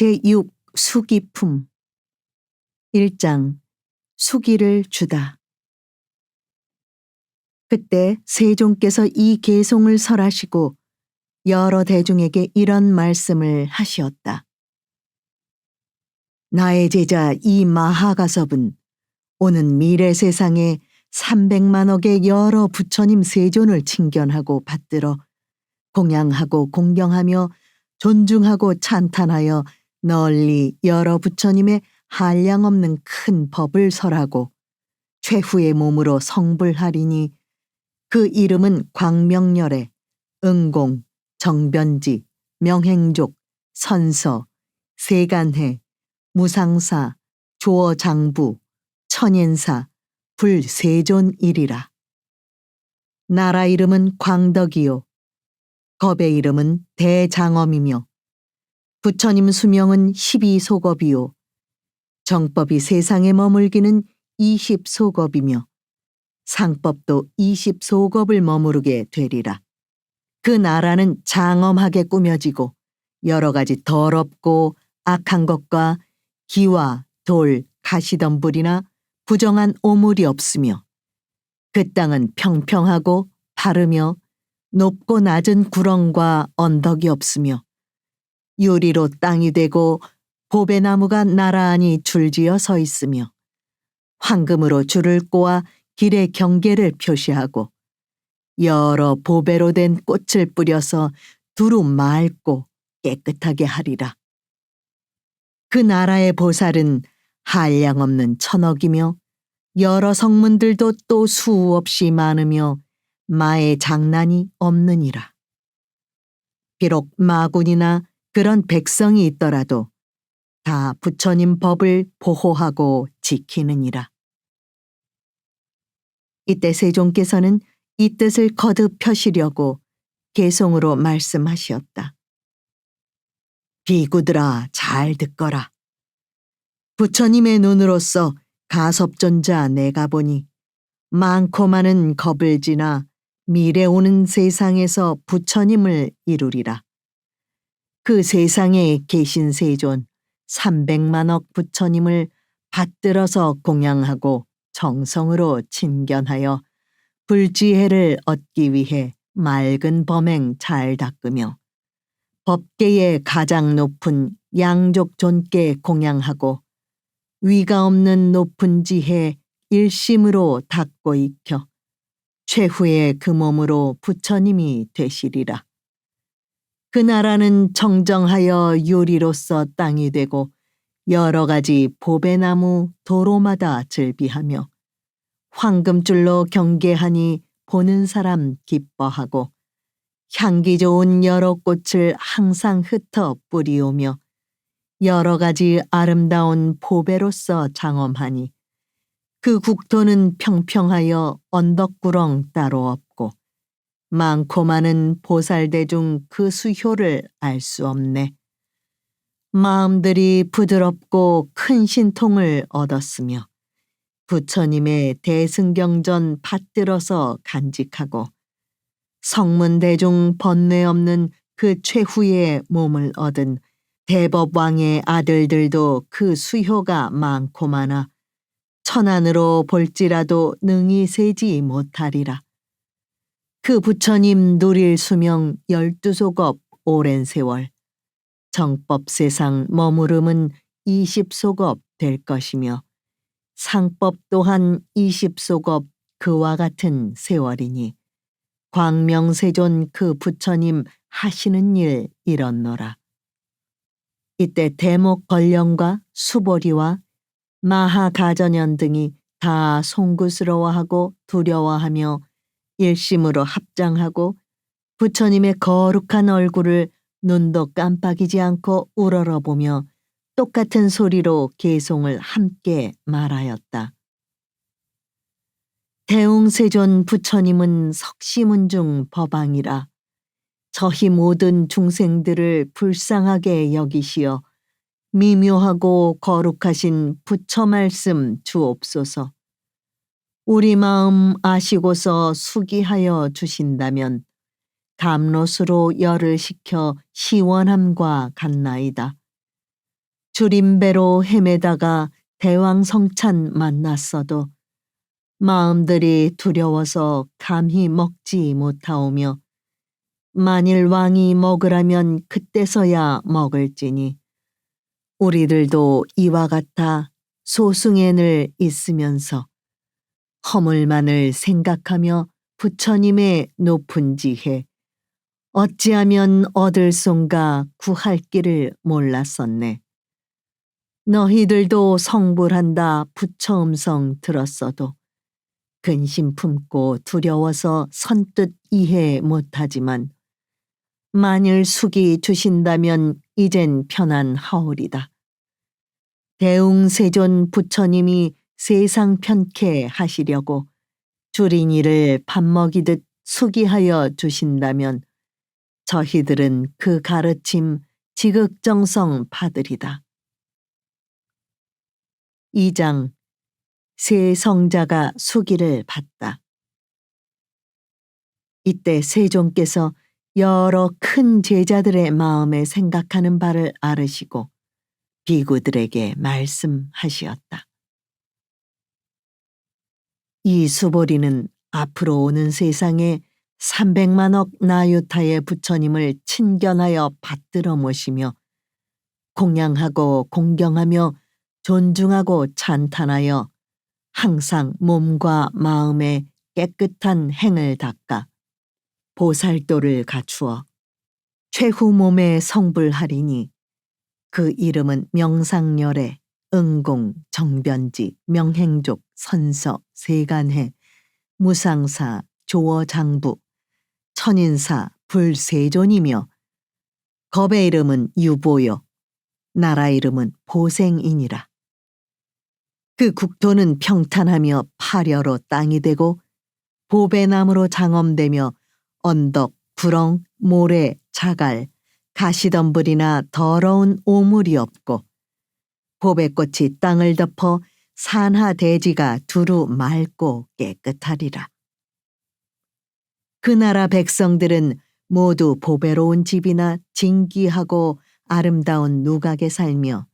제6 수기품 1장 수기를 주다 그때 세종께서 이 계송을 설하시고 여러 대중에게 이런 말씀을 하시었다. 나의 제자 이 마하가섭은 오는 미래 세상에 300만억의 여러 부처님 세존을 칭견하고 받들어 공양하고 공경하며 존중하고 찬탄하여 널리 여러 부처님의 한량 없는 큰 법을 설하고 최후의 몸으로 성불하리니 그 이름은 광명열애, 응공, 정변지, 명행족, 선서, 세간해, 무상사, 조어장부, 천인사, 불세존이리라. 나라 이름은 광덕이요. 겁의 이름은 대장엄이며 부처님 수명은 12소겁이요. 정법이 세상에 머물기는 20소겁이며 상법도 20소겁을 머무르게 되리라. 그 나라는 장엄하게 꾸며지고 여러 가지 더럽고 악한 것과 기와 돌, 가시덤불이나 부정한 오물이 없으며 그 땅은 평평하고 바르며 높고 낮은 구렁과 언덕이 없으며 유리로 땅이 되고 보배나무가 나란히 줄지어 서 있으며 황금으로 줄을 꼬아 길의 경계를 표시하고 여러 보배로 된 꽃을 뿌려서 두루 맑고 깨끗하게 하리라. 그 나라의 보살은 한량 없는 천억이며 여러 성문들도 또 수없이 많으며 마의 장난이 없느니라. 비록 마군이나 그런 백성이 있더라도 다 부처님 법을 보호하고 지키느니라. 이때 세종께서는 이 뜻을 거듭 펴시려고 개송으로 말씀하시었다. 비구들아 잘 듣거라. 부처님의 눈으로서 가섭존자 내가 보니 많고 많은 겁을 지나 미래 오는 세상에서 부처님을 이루리라. 그 세상에 계신 세존 300만억 부처님을 받들어서 공양하고 정성으로 친견하여 불지혜를 얻기 위해 맑은 범행 잘 닦으며 법계의 가장 높은 양족 존께 공양하고 위가 없는 높은 지혜 일심으로 닦고 익혀 최후의 그 몸으로 부처님이 되시리라. 그 나라는 정정하여 요리로서 땅이 되고 여러 가지 보배나무 도로마다 즐비하며 황금줄로 경계하니 보는 사람 기뻐하고 향기 좋은 여러 꽃을 항상 흩어 뿌리오며 여러 가지 아름다운 보배로서 장엄하니 그 국토는 평평하여 언덕구렁 따로 없고 많고 많은 보살대 중 그 수효를 알 수 없네. 마음들이 부드럽고 큰 신통을 얻었으며 부처님의 대승경전 받들어서 간직하고 성문대중 번뇌 없는 그 최후의 몸을 얻은 대법왕의 아들들도 그 수효가 많고 많아 천안으로 볼지라도 능히 세지 못하리라. 그 부처님 누릴 수명 열두 소겁 오랜 세월 정법 세상 머무름은 이십 소겁 될 것이며 상법 또한 이십 소겁 그와 같은 세월이니 광명세존 그 부처님 하시는 일 이렇노라. 이때 대목 권령과 수보리와 마하가전연 등이 다 송구스러워하고 두려워하며 일심으로 합장하고 부처님의 거룩한 얼굴을 눈도 깜빡이지 않고 우러러보며 똑같은 소리로 개송을 함께 말하였다. 대웅세존 부처님은 석시문중 법왕이라 저희 모든 중생들을 불쌍하게 여기시어 미묘하고 거룩하신 부처 말씀 주옵소서. 우리 마음 아시고서 수기하여 주신다면 감로수로 열을 식혀 시원함과 같나이다. 줄임배로 헤매다가 대왕 성찬 만났어도 마음들이 두려워서 감히 먹지 못하오며 만일 왕이 먹으라면 그때서야 먹을지니 우리들도 이와 같아 소승엔을 있으면서 허물만을 생각하며 부처님의 높은 지혜 어찌하면 얻을 손가 구할 길을 몰랐었네. 너희들도 성불한다 부처 음성 들었어도 근심 품고 두려워서 선뜻 이해 못하지만 만일 숙이 주신다면 이젠 편안하오리다. 대웅세존 부처님이 세상 편케 하시려고 줄인 이를 밥 먹이듯 수기하여 주신다면 저희들은 그 가르침 지극정성 받으리다. 2장 세 성자가 수기를 받다. 이때 세종께서 여러 큰 제자들의 마음에 생각하는 바를 알으시고 비구들에게 말씀하시었다. 이 수보리는 앞으로 오는 세상에 300만억 나유타의 부처님을 친견하여 받들어 모시며 공양하고 공경하며 존중하고 찬탄하여 항상 몸과 마음에 깨끗한 행을 닦아 보살도를 갖추어 최후 몸에 성불하리니 그 이름은 명상열애, 응공, 정변지, 명행족, 선서, 세간해, 무상사, 조어장부, 천인사, 불세존이며 겁의 이름은 유보요, 나라 이름은 보생이니라. 그 국토는 평탄하며 파려로 땅이 되고 보배나무로 장엄되며 언덕, 구렁, 모래, 자갈, 가시덤불이나 더러운 오물이 없고 보배꽃이 땅을 덮어 산하 대지가 두루 맑고 깨끗하리라. 그 나라 백성들은 모두 보배로운 집이나 진기하고 아름다운 누각에 살며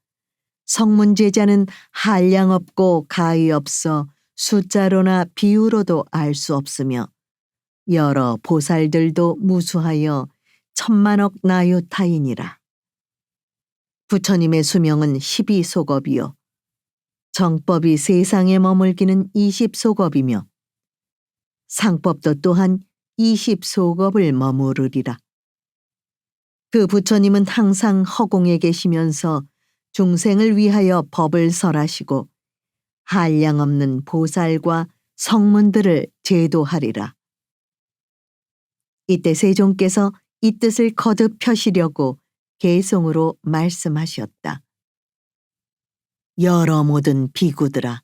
성문 제자는 한량 없고 가히 없어 숫자로나 비유로도 알 수 없으며 여러 보살들도 무수하여 천만억 나유 타인이라. 부처님의 수명은 12소겁이요. 정법이 세상에 머물기는 20소겁이며 상법도 또한 20소겁을 머무르리라. 그 부처님은 항상 허공에 계시면서 중생을 위하여 법을 설하시고 한량 없는 보살과 성문들을 제도하리라. 이때 세종께서 이 뜻을 거듭 펴시려고 개송으로 말씀하셨다. 여러 모든 비구들아,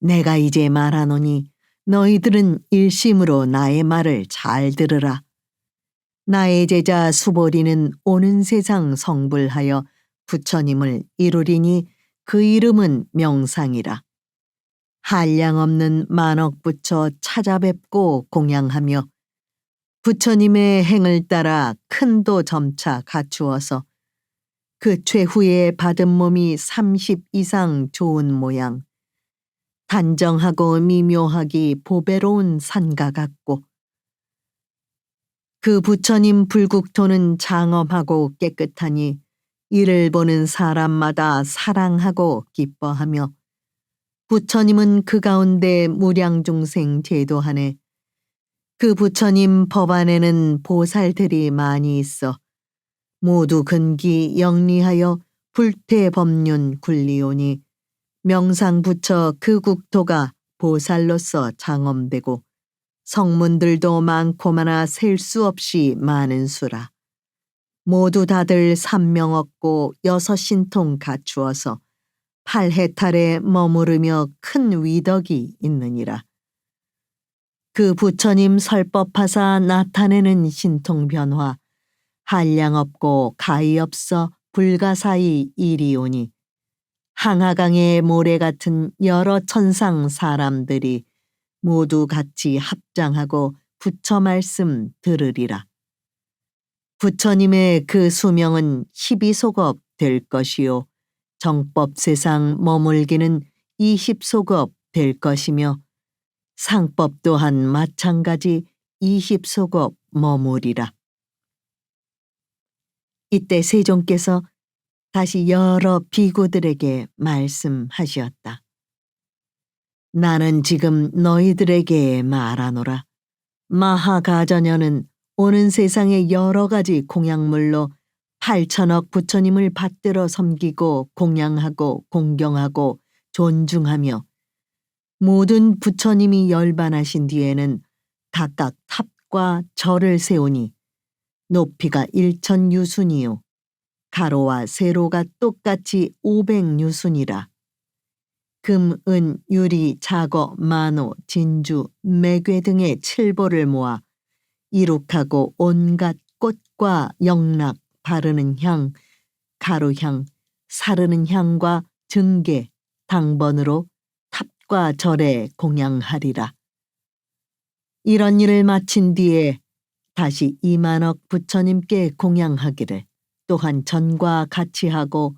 내가 이제 말하노니 너희들은 일심으로 나의 말을 잘 들으라. 나의 제자 수보리는 오는 세상 성불하여 부처님을 이루리니 그 이름은 명상이라. 한량 없는 만억 부처 찾아뵙고 공양하며 부처님의 행을 따라 큰 도 점차 갖추어서 그 최후에 받은 몸이 30 이상 좋은 모양, 단정하고 미묘하기 보배로운 산가 같고 그 부처님 불국토는 장엄하고 깨끗하니 이를 보는 사람마다 사랑하고 기뻐하며 부처님은 그 가운데 무량중생 제도하네 그 부처님 법안에는 보살들이 많이 있어 모두 근기 영리하여 불태법륜 굴리오니 명상부처 그 국토가 보살로서 장엄되고 성문들도 많고 많아 셀 수 없이 많은 수라. 모두 다들 삼명 얻고 여섯 신통 갖추어서 팔해탈에 머무르며 큰 위덕이 있느니라. 그 부처님 설법하사 나타내는 신통 변화, 한량 없고 가히 없어 불가사의 이리오니 항하강의 모래 같은 여러 천상 사람들이 모두 같이 합장하고 부처 말씀 들으리라. 부처님의 그 수명은 12소겁 될 것이요. 정법 세상 머물기는 20소급 될 것이며 상법 또한 마찬가지 20소급 머무리라. 이때 세종께서 다시 여러 비구들에게 말씀하시었다. 나는 지금 너희들에게 말하노라. 마하가전여는 오는 세상의 여러 가지 공약물로 8천억 부처님을 받들어 섬기고 공양하고 공경하고 존중하며 모든 부처님이 열반하신 뒤에는 각각 탑과 절을 세우니 높이가 1천 유순이요 가로와 세로가 똑같이 500유순이라. 금, 은, 유리, 자거, 만호, 진주, 매괴 등의 칠보를 모아 이룩하고 온갖 꽃과 영락, 바르는 향, 가루향, 사르는 향과 증계, 당번으로 탑 과 절에 공양하리라. 이런 일을 마친 뒤에 다시 이만억 부처님께 공양하기를 또한 전과 같이 하고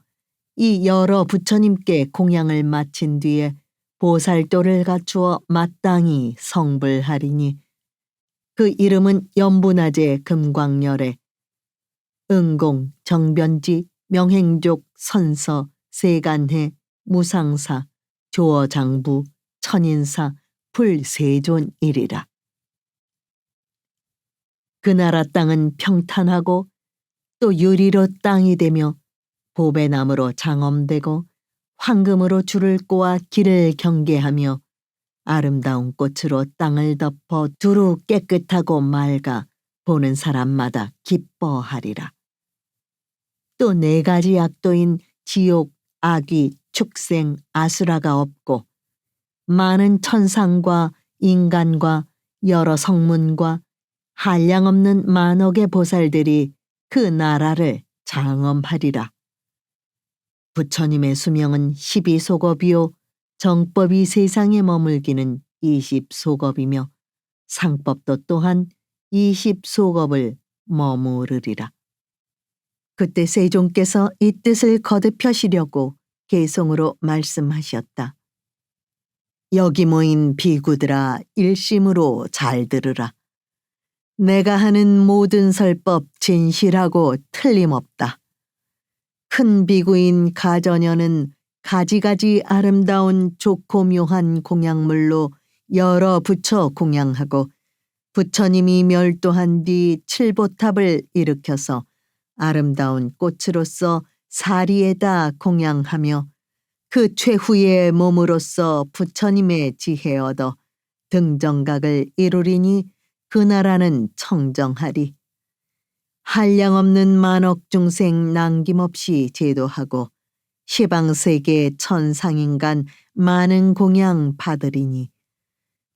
이 여러 부처님께 공양을 마친 뒤에 보살도를 갖추어 마땅히 성불하리니 그 이름은 연분화제 금광열에 응공, 정변지, 명행족, 선서, 세간해, 무상사, 조어장부, 천인사, 불세존이리라. 그 나라 땅은 평탄하고 또 유리로 땅이 되며 보배나무로 장엄되고 황금으로 줄을 꼬아 길을 경계하며 아름다운 꽃으로 땅을 덮어 두루 깨끗하고 맑아 보는 사람마다 기뻐하리라. 또 네 가지 악도인 지옥, 악귀, 축생, 아수라가 없고 많은 천상과 인간과 여러 성문과 한량없는 만억의 보살들이 그 나라를 장엄하리라. 부처님의 수명은 12소겁이요 정법이 세상에 머물기는 20소겁이며 상법도 또한 20소겁을 머무르리라. 그때 세종께서 이 뜻을 거듭하시려고 개성으로 말씀하셨다. 여기 모인 비구들아 일심으로 잘 들으라. 내가 하는 모든 설법 진실하고 틀림없다. 큰 비구인 가전여는 가지가지 아름다운 좋고 묘한 공양물로 여러 부처 공양하고 부처님이 멸도한 뒤 칠보탑을 일으켜서 아름다운 꽃으로서 사리에다 공양하며 그 최후의 몸으로서 부처님의 지혜 얻어 등정각을 이루리니 그 나라는 청정하리. 한량 없는 만억 중생 남김없이 제도하고 시방세계 천상인간 많은 공양 받으리니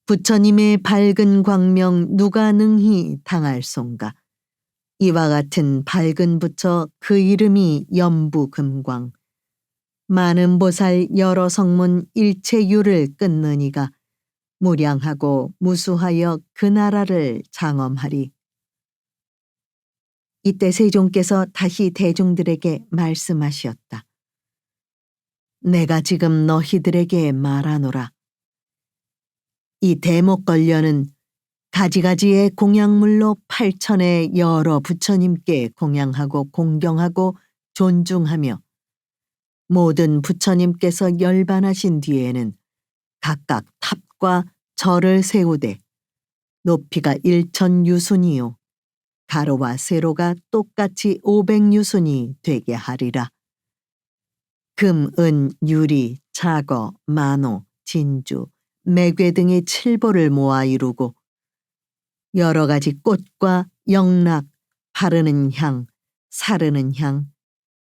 부처님의 밝은 광명 누가 능히 당할 송가. 이와 같은 밝은 부처 그 이름이 연부금광. 많은 보살 여러 성문 일체유를 끊느니가 무량하고 무수하여 그 나라를 장엄하리. 이때 세종께서 다시 대중들에게 말씀하셨다. 내가 지금 너희들에게 말하노라. 이 대목 걸려는 가지가지의 공양물로 팔천의 여러 부처님께 공양하고 공경하고 존중하며 모든 부처님께서 열반하신 뒤에는 각각 탑과 절을 세우되 높이가 일천 유순이요 가로와 세로가 똑같이 오백 유순이 되게 하리라. 금, 은, 유리, 자거, 만호, 진주, 매괴 등의 칠보를 모아 이루고 여러 가지 꽃과 영락, 바르는 향, 사르는 향,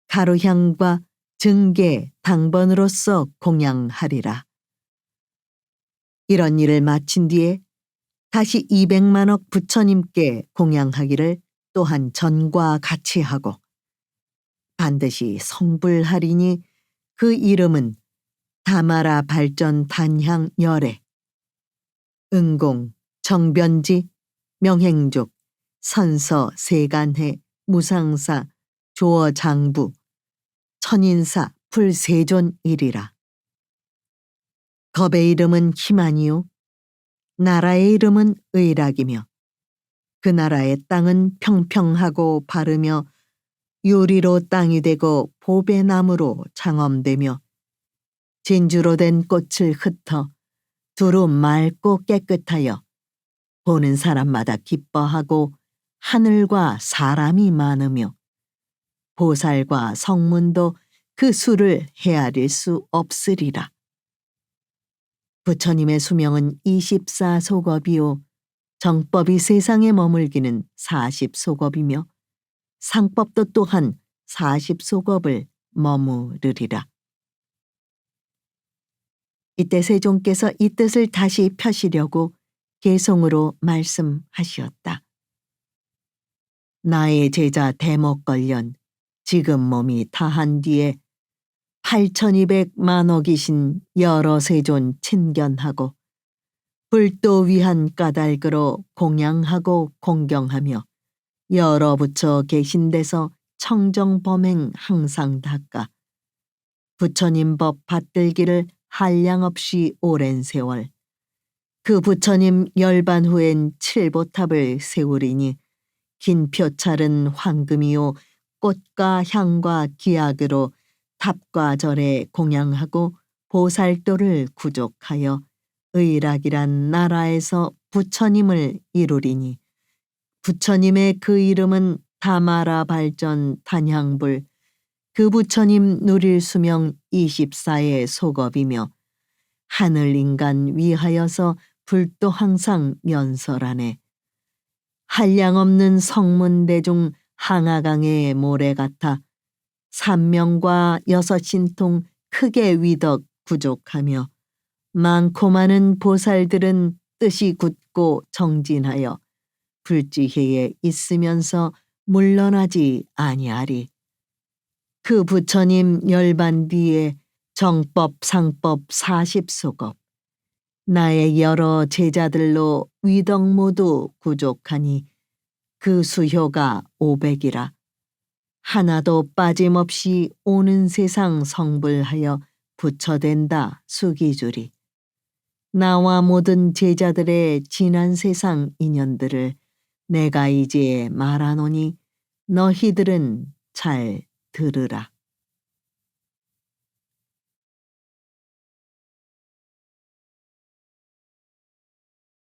가루향과 증계, 당번으로서 공양하리라. 이런 일을 마친 뒤에 다시 200만억 부처님께 공양하기를 또한 전과 같이 하고 반드시 성불하리니 그 이름은 다마라 발전 단향 열애 응공 정변지 명행족 선서 세간해 무상사 조어 장부 천인사 불세존이리라. 겁의 이름은 희만이요 나라의 이름은 의락이며 그 나라의 땅은 평평하고 바르며 유리로 땅이 되고 보배나무로 장엄되며 진주로 된 꽃을 흩어 두루 맑고 깨끗하여 보는 사람마다 기뻐하고 하늘과 사람이 많으며 보살과 성문도 그 수를 헤아릴 수 없으리라. 부처님의 수명은 24소겁이요 정법이 세상에 머물기는 40소겁이며 상법도 또한 40소겁을 머무르리라. 이때 세종께서 이 뜻을 다시 펴시려고 개송으로 말씀하시었다. 나의 제자 대목걸련 지금 몸이 다한 뒤에 8200만억이신 여러 세존 친견하고 불도 위한 까닭으로 공양하고 공경하며 여러 부처 계신 데서 청정 범행 항상 닦아 부처님 법 받들기를 한량 없이 오랜 세월 그 부처님 열반 후엔 칠보탑을 세우리니 긴 표찰은 황금이요 꽃과 향과 기약으로 탑과 절에 공양하고 보살도를 구족하여 의락이란 나라에서 부처님을 이루리니 부처님의 그 이름은 다마라 발전 단향불 그 부처님 누릴 수명 24의 속업이며 하늘 인간 위하여서 불도 항상 면설하네 한량없는 성문대중 항아강의 모래 같아 삼명과 여섯 신통 크게 위덕 구족하며 많고 많은 보살들은 뜻이 굳고 정진하여 불지해에 있으면서 물러나지 아니하리. 그 부처님 열반 뒤에 정법 상법 사십소겁 나의 여러 제자들로 위덕 모두 구족하니 그 수효가 오백이라 하나도 빠짐없이 오는 세상 성불하여 부처된다 수기주리 나와 모든 제자들의 지난 세상 인연들을 내가 이제 말하노니 너희들은 잘 들으라.